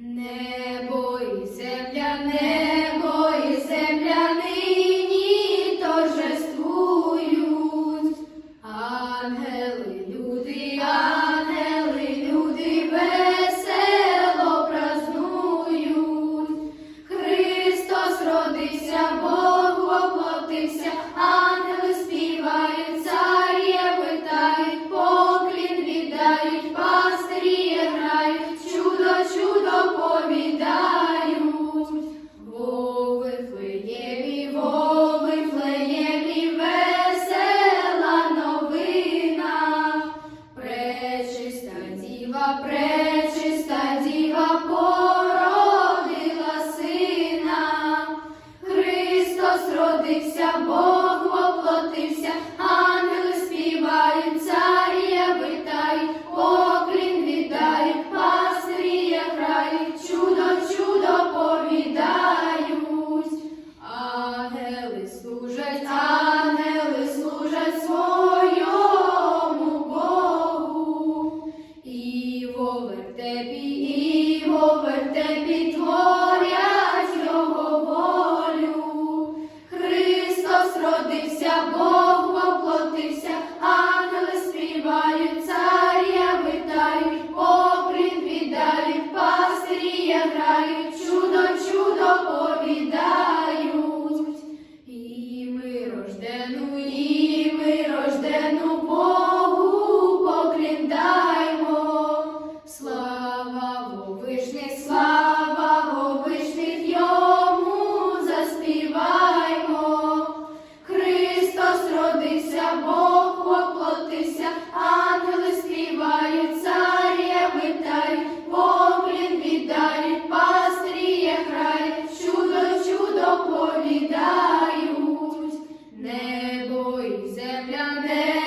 Небо і земля, небо земля нині торжествують. Ангели, люди, родився, Бог воплотився, ангели співають, царія витають, поклін віддають, пастирі грають, чудо, чудо повідають. Ангели служать, Вишних слава, Бо йому заспіваймо. Христос родився, Бог поплотився, ангели співають, царя витають, погляд віддають, пастріє грає, чудо, чудо повідають, небо і земля.